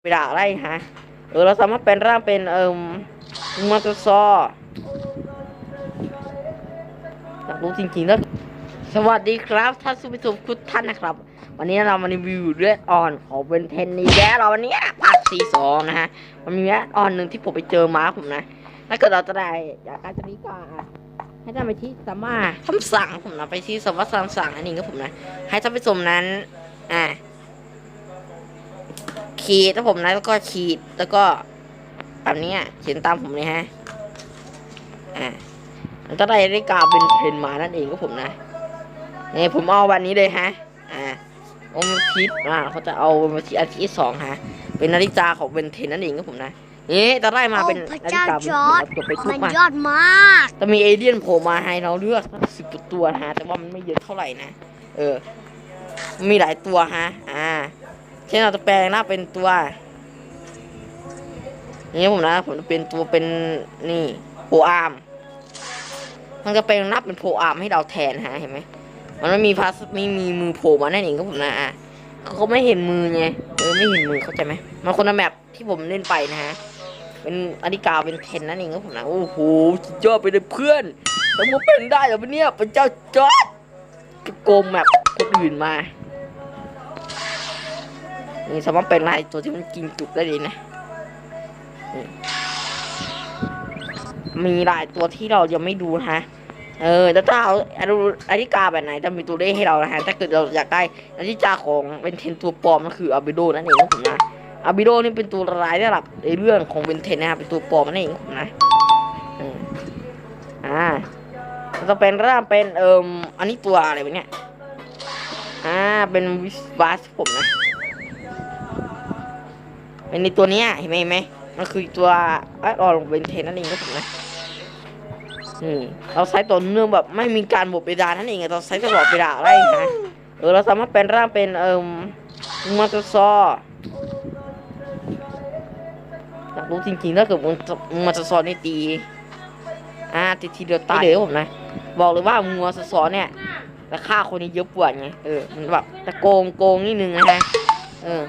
ไปด่าอะไรฮะเออเราสามารถเป็นร่างเป็นเอ่มมอเตอร์ซออยากรู้จริงๆแล้วสวัสดีครับท่านสุภิชมทุกท่านนะครับ วันนี้เรามารีวิวเลือดอ่อนของเวนเทนนี่แกเราวันนี้ภาคซีสองนะฮะมันมีเลือดอ่อนหนึ่งที่ผมไปเจอมาผมนะถ้าเกิดเราจะได้อยากการจะนี้ก็อะให้ท่านไปที่สามารถคำสั่งผมนะไปที่สวัสดิ์สั่งสั่งอันนี้ก็ผมนะ ให้ท่านผู้ชมนั้นอ่า ขีดแล้วผมนะแล้วก็ขีดแล้วก็แบบนี้อะเขียนตามผมเลยฮะอ่ามันจะได้นาฬิกาเป็นเพนมานั่นเองก็ผมนะนี่ผมเอาวันนี้เลยฮะอ่าโอมทิปอ่าเขาจะเอามาที่อาทิตย์ที่สองฮะ เป็นนาฬิกาของเวนเทนนั่นเองก็ผมนะนี่จะได้มาเป็นโอ้พระนาฬิเจ้ากาเป็นจอร์จจบไปทุมักนมายอดมากจะมีเอเลี่ยนโผล่มาให้เราเลือกสิบตัวนะฮะ แต่ว่ามันไม่เยอะเท่าไหร่นะ เออ มีหลายตัวฮะ อ่า เช่นเราจะแปลงหน้าเป็นตัวนี่ผมนะผมจะเป็นตัวเป็นนี่โพอาร์มมันจะเป็นนับเป็นโพอาร์มให้เราแทนฮะเห็นไหมมันไม่มีพาสไม่มีมือโผล่มาแน่นเองก็ผมนะอะเขาไม่เห็นมือไงเออไม่เห็นมือเข้าใจไหมมันคนละแมปที่ผมเล่นไปนะฮะเป็นอธิกาเป็นเทนนั่นเองก็ผมนะโอ้โหสุดยอดไปเลยเพื่อนแล้วมันเป็นได้เหรอเนี่ยเป็นเจ้าจอดโกงแมปคนอื่นมา นี่สามารถเป็นลายตัวที่มันกินจุกได้ดีนะ มีหลายตัวที่เรายังไม่ดูนะฮะ เออแล้วถ้าเอาอนุอธิกาแบบไหนจะมีตัวเลขให้เรานะฮะ ถ้าเกิดเราอยากได้อาธิกาของเป็นเทนตัวปลอมก็คืออาบิโดนั่นเองผมนะอาบิโดนี่เป็นตัวร้ายระดับในเรื่องของเวนเทนนะครับเป็นตัวปลอมนั่นเองผมนะอ่าจะเป็นร่างเป็นเอ่มอันนี้ตัวอะไรวะเนี่ย อ่า เป็นวิสวาสผมนะ เป็นในตัวเนี้ยเห็นไหมเห็นไหมมันคือตัวไอออนเวนเทนนั่นเองครับผมนะอืมเราใช้ต่อเนื่องแบบไม่มีการบดเวลานั่นเองอะเราใช้ตลอดเวลาอะไรนะเออเราสามารถเป็นร่างเป็นเอ่มมอเตอร์ซออยากรู้จริงๆถ้าเกิดมันมอเตอร์ซอนี่ตีอ่าตีทีเดียวตายเลยครับผมนะบอกเลยว่ามัวซอเนี่ยแต่ฆ่าคนนี้เยอะปวดไงเออมันแบบตะโกงโกงนิดนึงนะฮะเออ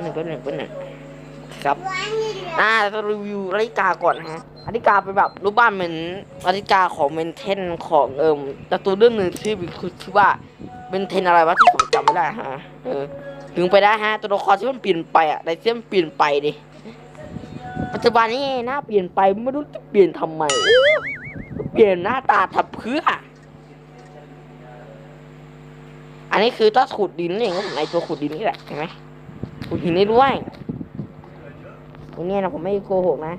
หนึ่งก็หนึ่งก็หนึ่งครับอ่าจะรีวิวนาฬิกาก่อนฮะนาฬิกาเป็นแบบรูปบ้านเหมือนนาฬิกาของเมนเทนของเอิมการ์ตูนเรื่องหนึ่งที่คือชื่อว่าเมนเทนอะไรวะที่ผมจำไม่ได้ฮะเออถึงไปได้ฮะตัวละครที่มันเปลี่ยนไปอะไดเซียมเปลี่ยนไปดิปัจจุบันนี้หน้าเปลี่ยนไปไม่รู้จะเปลี่ยนทำไมเปลี่ยนหน้าตาทับเพื่ออันนี้คือต้าขุดดินนี่เองครับผมในตัวขุดดินนี่แหละเห็นไหม ขุดหินได้ด้วยตรงนี้นะผมไม่โกหกนะ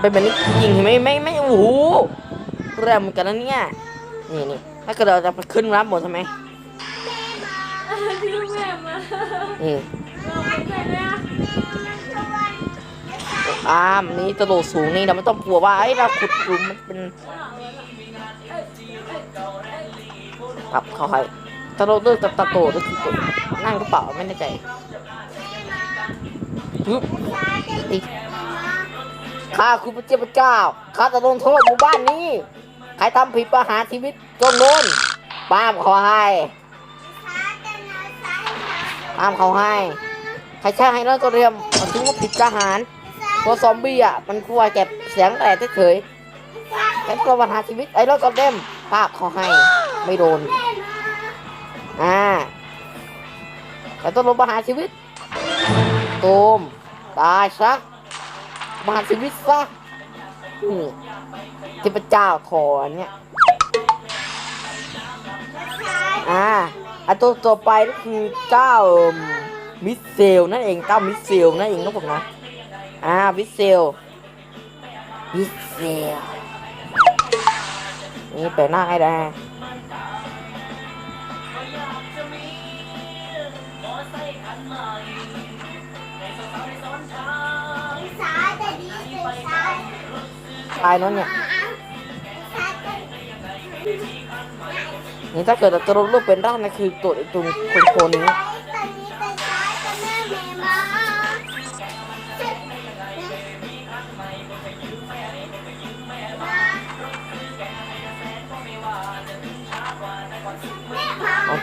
เป็นแบบนี้จริงไม่ไม่ไม่โอ้โหแรงเหมือนกันนะเนี่ยนี่นี่ถ้าเกิดเราจะไปขึ้นรับหมดใช่ไมที่ลูกแม่มานี่เราไมอะอามนี่ตะโดสูงนี่เราไม่ต้องกลัวว่าไอ้เราขุดหลุมมันเป็นปรับเขาให้ ตะโดดด้วยตะตะโดดด้วยคือกนั่งหรือเปล่าไม่แน่ใจปึ๊บอีข้าคือพระเจ้าพระเจ้าข้าจะลงโทษหมู่บ้านนี้ ใครทำผิดประหารชีวิตจงโดนป้ามเขาให้ป้ามเขาให้ ใครช่ให้นั่นก็เรียมมันถึงว่าผิดประหารตัวซอมบี้อะมันกลัวเก็บเสียงแต่เฉยๆแค่กลัวปัญหาชีวิตไอ้รถก็เด้มภาพเขาให้ไม่โดน อ่าแต่ต้องลงปัญหาชีวิตตูมตายซะประหารชีวิตซะอืมเทพเจ้าขอเนี่ยอ่าอันตัวต่อไปก็คือเจ้ามิสเซลนั่นเองเจ้ามิสเซลนั่นเองนะผมนะอ่าวิเซลวิเซลนี่ไปหน้าให้ได้ ปลายนู้นเนี่ย นี่ถ้าเกิดเราจะลบรูปเป็นร่างนะคือตัวตุ่มคนนี้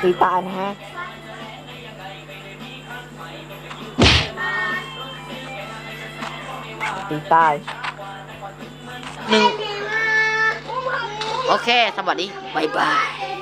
ตีตานะฮะตีตาย หนึ่งโอเค สวัสดีบายบาย